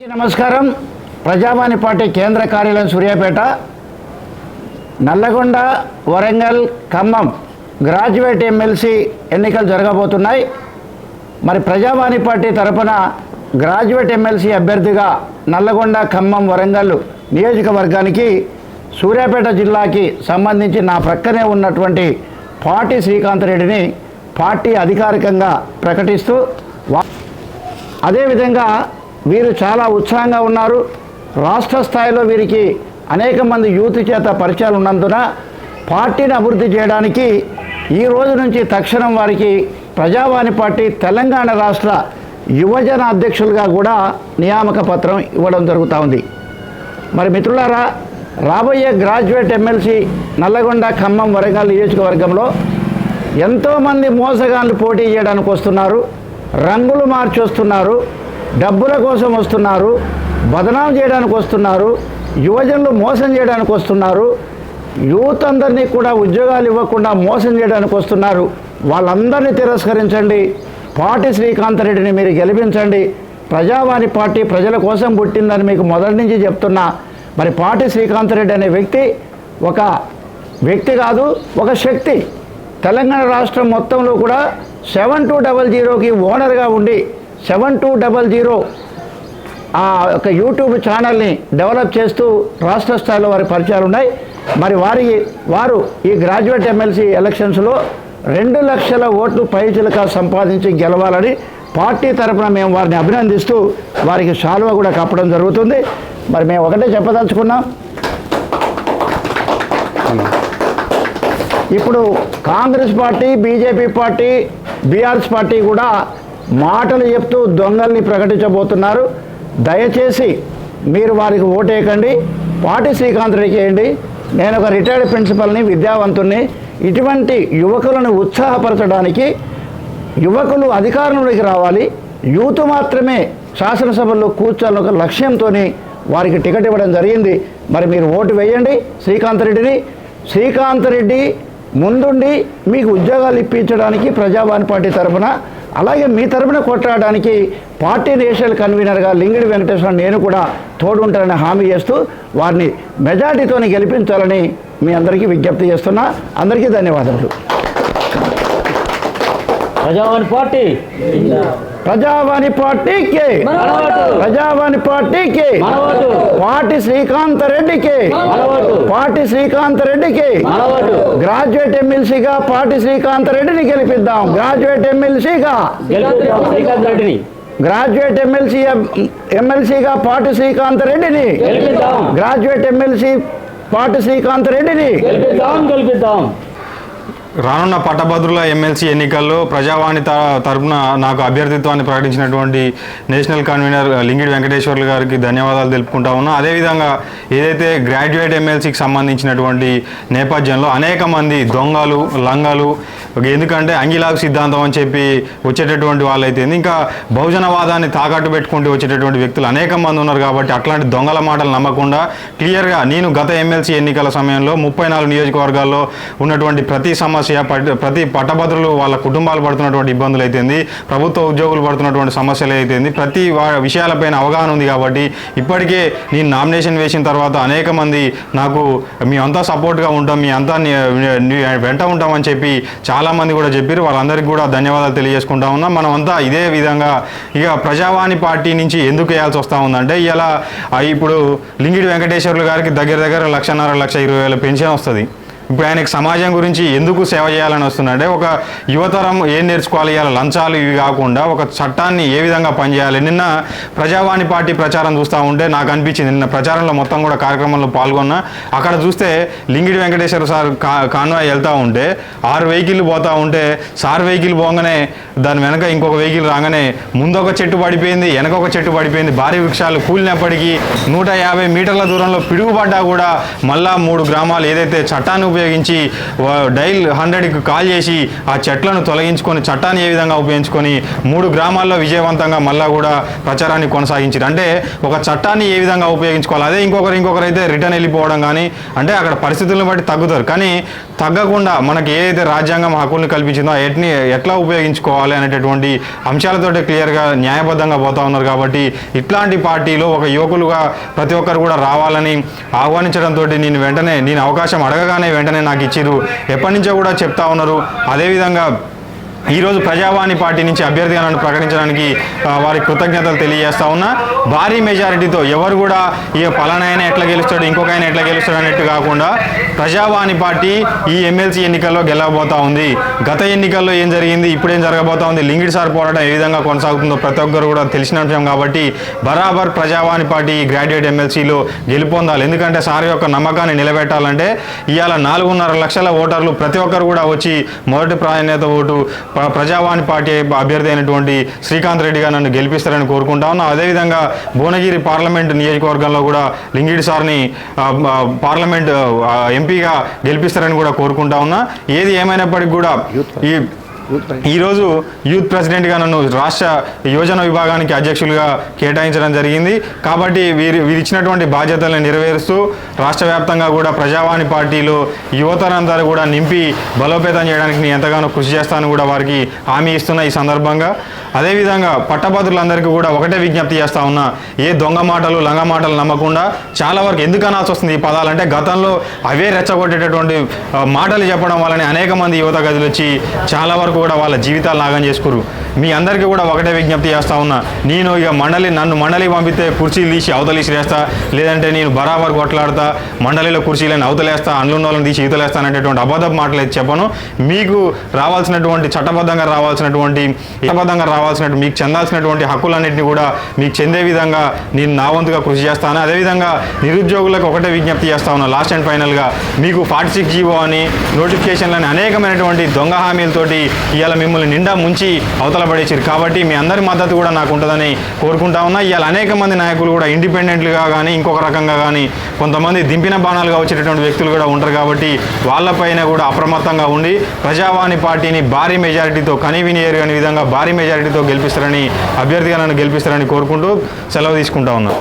నమస్కారం. ప్రజావాణి పార్టీ కేంద్ర కార్యాలయం సూర్యాపేట నల్లగొండ వరంగల్ ఖమ్మం గ్రాడ్యుయేట్ ఎమ్మెల్సీ ఎన్నికలు జరగబోతున్నాయి. మరి ప్రజావాణి పార్టీ తరపున గ్రాడ్యుయేట్ ఎమ్మెల్సీ అభ్యర్థిగా నల్లగొండ ఖమ్మం వరంగల్ నియోజకవర్గానికి సూర్యాపేట జిల్లాకి సంబంధించి నా ప్రక్కనే ఉన్నటువంటి పార్టీ శ్రీకాంత్ రెడ్డిని పార్టీ అధికారికంగా ప్రకటిస్తూ వా- అదేవిధంగా వీరు చాలా ఉత్సాహంగా ఉన్నారు. రాష్ట్ర స్థాయిలో వీరికి అనేక మంది యూత్ చేత పరిచయాలు ఉన్నందున పార్టీని అభివృద్ధి చేయడానికి ఈ రోజు నుంచి తక్షణం వారికి ప్రజావాణి పార్టీ తెలంగాణ రాష్ట్ర యువజన అధ్యక్షులుగా కూడా నియామక పత్రం ఇవ్వడం జరుగుతూ ఉంది. మరి మిత్రులారా రాబోయే గ్రాడ్యుయేట్ ఎమ్మెల్సీ నల్లగొండ ఖమ్మం వరంగల్ నియోజకవర్గంలో ఎంతోమంది మోసగాళ్ళు పోటీ చేయడానికి వస్తున్నారు రంగులు మార్చి వస్తున్నారు డబ్బుల కోసం వస్తున్నారు బదనాం చేయడానికి వస్తున్నారు యువజనులు మోసం చేయడానికి వస్తున్నారు యూత్ అందరినీ కూడా ఉద్యోగాలు ఇవ్వకుండా మోసం చేయడానికి వస్తున్నారు. వాళ్ళందరినీ తిరస్కరించండి. పార్టీ శ్రీకాంత్ రెడ్డిని మీరు గెలిపించండి. ప్రజావాణి పార్టీ ప్రజల కోసం పుట్టిందని మీకు మొదటి నుంచి చెప్తున్నా. మరి పార్టీ శ్రీకాంత్ రెడ్డి అనే వ్యక్తి ఒక వ్యక్తి కాదు ఒక శక్తి. తెలంగాణ రాష్ట్రం మొత్తంలో కూడా సెవెన్ టూ డబల్ జీరోకి ఓనర్గా ఉండి సెవెన్ టూ డబల్ జీరో ఆ యొక్క యూట్యూబ్ ఛానల్ని డెవలప్ చేస్తూ రాష్ట్ర స్థాయిలో వారి పరిచయాలు ఉన్నాయి. మరి వారి వారు ఈ గ్రాడ్యుయేట్ ఎమ్మెల్సీ ఎలక్షన్స్లో రెండు లక్షల ఓట్లు పైచిలక సంపాదించి గెలవాలని పార్టీ తరపున మేము వారిని అభినందిస్తూ వారికి శాలువ కూడా కప్పడం జరుగుతుంది. మరి మేము ఒకటే చెప్పదలుచుకున్నాం. ఇప్పుడు Congress party BJP party BRS party కూడా మాటలు చెప్తూ దొంగల్ని ప్రకటించబోతున్నారు. దయచేసి మీరు వారికి ఓటేయకండి. పాటి శ్రీకాంత్ రెడ్డికి నేను ఒక రిటైర్డ్ ప్రిన్సిపల్ని విద్యావంతుణ్ణి. ఇటువంటి యువకులను ఉత్సాహపరచడానికి యువకులు అధికారంలోకి రావాలి. యూత్ మాత్రమే శాసనసభలో కూర్చోాలని ఒక లక్ష్యంతో వారికి టికెట్ ఇవ్వడం జరిగింది. మరి మీరు ఓటు వేయండి శ్రీకాంత్ రెడ్డిని. శ్రీకాంత్ రెడ్డి ముందుండి మీకు ఉద్యోగాలు ఇప్పించడానికి ప్రజావాణి పార్టీ తరఫున అలాగే మీ తరఫున కొట్టడానికి పార్టీ నేషనల్ కన్వీనర్గా లింగిడి వెంకటేశ్వర నేను కూడా తోడుంటానని హామీ చేస్తూ వారిని మెజార్టీతోని గెలిపించాలని మీ అందరికీ విజ్ఞప్తి చేస్తున్నా. అందరికీ ధన్యవాదాలు ప్రజావాణి పార్టీ. ప్రజావాణి పార్టీకి మనవాడు. ప్రజావాణి పార్టీకి. పార్టీ శ్రీకాంత్ రెడ్డికి. పార్టీ శ్రీకాంత్ రెడ్డికి. గ్రాడ్యుయేట్ ఎమ్మెల్సీగా పార్టీ శ్రీకాంత్ రెడ్డిని గెలిపిద్దాం. గ్రాడ్యుయేట్ ఎమ్మెల్సీగా. గ్రాడ్యుయేట్ ఎమ్మెల్సీ ఎమ్మెల్సీగా పార్టీ శ్రీకాంత్ రెడ్డిని. గ్రాడ్యుయేట్ ఎమ్మెల్సీ పార్టీ శ్రీకాంత్ రెడ్డిని. గెలిపిద్దాం గెలిపిద్దాం. రానున్న పట్టభద్రుల ఎమ్మెల్సీ ఎన్నికల్లో ప్రజావాణి త- నాకు అభ్యర్థిత్వాన్ని ప్రకటించినటువంటి నేషనల్ కన్వీనర్ లింగిడి వెంకటేశ్వర్లు గారికి ధన్యవాదాలు తెలుపుకుంటా ఉన్నా. అదేవిధంగా ఏదైతే గ్రాడ్యుయేట్ ఎమ్మెల్సీకి సంబంధించినటువంటి నేపథ్యంలో అనేక మంది దొంగలు లంగలు ఎందుకంటే అంగిలాగు సిద్ధాంతం అని చెప్పి వచ్చేటటువంటి వాళ్ళైతే ఇంకా బహుజనవాదాన్ని తాకట్టు పెట్టుకుంటూ వచ్చేటటువంటి వ్యక్తులు అనేక మంది ఉన్నారు కాబట్టి అట్లాంటి దొంగల మాటలు నమ్మకుండా క్లియర్గా నేను గత ఎమ్మెల్సీ ఎన్నికల సమయంలో ముప్పై నాలుగు నియోజకవర్గాల్లో ఉన్నటువంటి ప్రతి సమస్య సమస్య ప్రతి పట్టభద్రులు వాళ్ళ కుటుంబాలు పడుతున్నటువంటి ఇబ్బందులు అయితేంది ప్రభుత్వ ఉద్యోగులు పడుతున్నటువంటి సమస్యలు అయితేంది ప్రతి విషయాలపైన అవగాహన ఉంది కాబట్టి ఇప్పటికే నేను నామినేషన్ వేసిన తర్వాత అనేక మంది నాకు మీ అంతా సపోర్ట్గా ఉంటాం మీ అంతా వెంట ఉంటామని చెప్పి చాలామంది కూడా చెప్పారు వాళ్ళందరికీ కూడా ధన్యవాదాలు తెలియజేసుకుంటా ఉన్నాం. మనం అంతా ఇదే విధంగా ఇక ప్రజావాణి పార్టీ నుంచి ఎందుకు వేయాల్సి వస్తూ ఉందంటే ఇలా ఇప్పుడు లింగిడి వెంకటేశ్వర్లు గారికి దగ్గర దగ్గర లక్షన్నర లక్ష ఇరవై వేల పెన్షన్ వస్తుంది. ఇప్పుడు ఆయనకు సమాజం గురించి ఎందుకు సేవ చేయాలని వస్తుందంటే ఒక యువతరం ఏం నేర్చుకోవాలి లంచాలు ఇవి కాకుండా ఒక చట్టాన్ని ఏ విధంగా పనిచేయాలి? నిన్న ప్రజావాణి పార్టీ ప్రచారం చూస్తూ ఉంటే నాకు అనిపించింది. నిన్న ప్రచారంలో మొత్తం కూడా కార్యక్రమంలో పాల్గొన్నా అక్కడ చూస్తే లింగిడి వెంకటేశ్వర సార్ కా కాన్వాయ్ వెళ్తూ ఉంటే ఆరు వెహికల్ పోతూ ఉంటే సార్ వెహికల్ పోగానే దాని వెనక ఇంకొక వెహికల్ రాగానే ముందు ఒక చెట్టు పడిపోయింది వెనక ఒక చెట్టు పడిపోయింది భారీ వృక్షాలు కూలినప్పటికీ నూట యాభై మీటర్ల దూరంలో పిడుగుపడ్డా కూడా మళ్ళా మూడు గ్రామాలు ఏదైతే చట్టాన్ని ఉపయోగించి డైల్ హండ్రెడ్కి కాల్ చేసి ఆ చెట్లను తొలగించుకొని చట్టాన్ని ఏ విధంగా ఉపయోగించుకొని మూడు గ్రామాల్లో విజయవంతంగా మళ్ళా కూడా ప్రచారాన్ని కొనసాగించారు అంటే ఒక చట్టాన్ని ఏ విధంగా ఉపయోగించుకోవాలి? అదే ఇంకొకరు ఇంకొకరు అయితే రిటర్న్ వెళ్ళిపోవడం కానీ అంటే అక్కడ పరిస్థితులను బట్టి తగ్గుతారు. కానీ తగ్గకుండా మనకి ఏదైతే రాజ్యాంగం హక్కుల్ని కల్పించిందో ఎట్ని ఎట్లా ఉపయోగించుకోవాలి అనేటటువంటి అంశాలతోటి క్లియర్గా న్యాయబద్ధంగా పోతా ఉన్నారు కాబట్టి ఇట్లాంటి పార్టీలో ఒక యువకులుగా ప్రతి ఒక్కరు కూడా రావాలని ఆహ్వానించడంతో నేను వెంటనే నేను అవకాశం అడగగానే వెంటనే నాకు ఇచ్చిరు ఎప్పటి నుంచో కూడా చెప్తా ఉన్నారు. అదేవిధంగా ఈరోజు ప్రజావాణి పార్టీ నుంచి అభ్యర్థిగా నన్ను ప్రకటించడానికి వారికి కృతజ్ఞతలు తెలియజేస్తా ఉన్నా. భారీ మెజారిటీతో ఎవరు కూడా ఈ పలానాయన ఎట్లా గెలుస్తాడు ఇంకొక ఆయన ఎట్లా గెలుస్తాడు అన్నట్టు కాకుండా ప్రజావాణి పార్టీ ఈ ఎమ్మెల్సీ ఎన్నికల్లో గెలవబోతా ఉంది. గత ఎన్నికల్లో ఏం జరిగింది ఇప్పుడు ఏం జరగబోతా ఉంది లింగిడ్ సార్ పోరాటం ఏ విధంగా కొనసాగుతుందో ప్రతి ఒక్కరు కూడా తెలిసిన అంశం కాబట్టి బరాబర్ ప్రజావాణి పార్టీ గ్రాడ్యుయేట్ ఎమ్మెల్సీలో గెలుపొందాలి. ఎందుకంటే సార్ యొక్క నమ్మకాన్ని నిలబెట్టాలంటే ఇవాళ నాలుగున్నర లక్షల ఓటర్లు ప్రతి ఒక్కరు కూడా వచ్చి మొదటి ప్రాధాన్యత ఓటు ప్రజావాణి పార్టీ అభ్యర్థి అయినటువంటి శ్రీకాంత్ రెడ్డిగా నన్ను గెలిపిస్తారని కోరుకుంటా ఉన్నా. అదేవిధంగా భువనగిరి పార్లమెంట్ నియోజకవర్గంలో కూడా లింగిడి సార్ని పార్లమెంట్ ఎంపీగా గెలిపిస్తారని కూడా కోరుకుంటా ఉన్నా. ఏది ఏమైనప్పటికీ కూడా ఈ ఈరోజు యూత్ ప్రెసిడెంట్గా నన్ను రాష్ట్ర యువజన విభాగానికి అధ్యక్షులుగా కేటాయించడం జరిగింది. కాబట్టి వీరి వీరు ఇచ్చినటువంటి బాధ్యతలను నెరవేరుస్తూ రాష్ట్ర వ్యాప్తంగా కూడా ప్రజావాణి పార్టీలో యువతరందరూ కూడా నింపి బలోపేతం చేయడానికి నేను ఎంతగానో కృషి చేస్తాను కూడా వారికి హామీ ఇస్తున్న ఈ సందర్భంగా. అదేవిధంగా పట్టభద్రులందరికీ కూడా ఒకటే విజ్ఞప్తి చేస్తా ఉన్నా ఏ దొంగ మాటలు లంగ మాటలు నమ్మకుండా చాలా వరకు ఎందుకు అనాల్సి వస్తుంది ఈ పదాలంటే గతంలో అవే రెచ్చగొట్టేటటువంటి మాటలు చెప్పడం వల్లనే అనేక మంది యువత గదులు వచ్చి చాలా వరకు కూడా వాళ్ళ జీవితాలు నాగం చేసుకురు. మీ అందరికీ కూడా ఒకటే విజ్ఞప్తి చేస్తా ఉన్నా. నేను ఇక మండలి నన్ను మండలి పంపితే కుర్చీలు తీసి అవతలేసి వేస్తా. లేదంటే నేను బరాబర్ కొట్లాడతా మండలిలో కుర్చీలను అవతలేస్తా అండ్లున్న వాళ్ళని తీసి ఈతలేస్తా అనేటువంటి అబద్ధపు మాటలు అయితే చెప్పను. మీకు రావాల్సినటువంటి చట్టబద్ధంగా రావాల్సినటువంటి చట్టబద్ధంగా రావాల్సినటువంటి మీకు చెందాల్సినటువంటి హక్కులన్నింటినీ కూడా మీకు చెందే విధంగా నేను నా వంతుగా కృషి చేస్తాను. అదేవిధంగా నిరుద్యోగులకు ఒకటే విజ్ఞప్తి చేస్తా ఉన్నా లాస్ట్ అండ్ ఫైనల్గా. మీకు ఫార్టీ సిక్స్ జీవో అని నోటిఫికేషన్లని అనేకమైనటువంటి దొంగ హామీలతోటి ఇవాళ మిమ్మల్ని నిండా ముంచి అవతల పడేసారు కాబట్టి మీ అందరి మద్దతు కూడా నాకు ఉంటుందని కోరుకుంటా ఉన్నా. ఇవాళ అనేక మంది నాయకులు కూడా ఇండిపెండెంట్లుగా కానీ ఇంకొక రకంగా కానీ కొంతమంది దింపిన బాణాలుగా వచ్చేటటువంటి వ్యక్తులు కూడా ఉంటారు కాబట్టి వాళ్ళపైన కూడా అప్రమత్తంగా ఉండి ప్రజావాణి పార్టీని భారీ మెజారిటీతో కనివిని అనే విధంగా భారీ మెజారిటీతో గెలిపిస్తారని అభ్యర్థిగా నన్ను గెలిపిస్తారని కోరుకుంటూ సెలవు తీసుకుంటా ఉన్నాను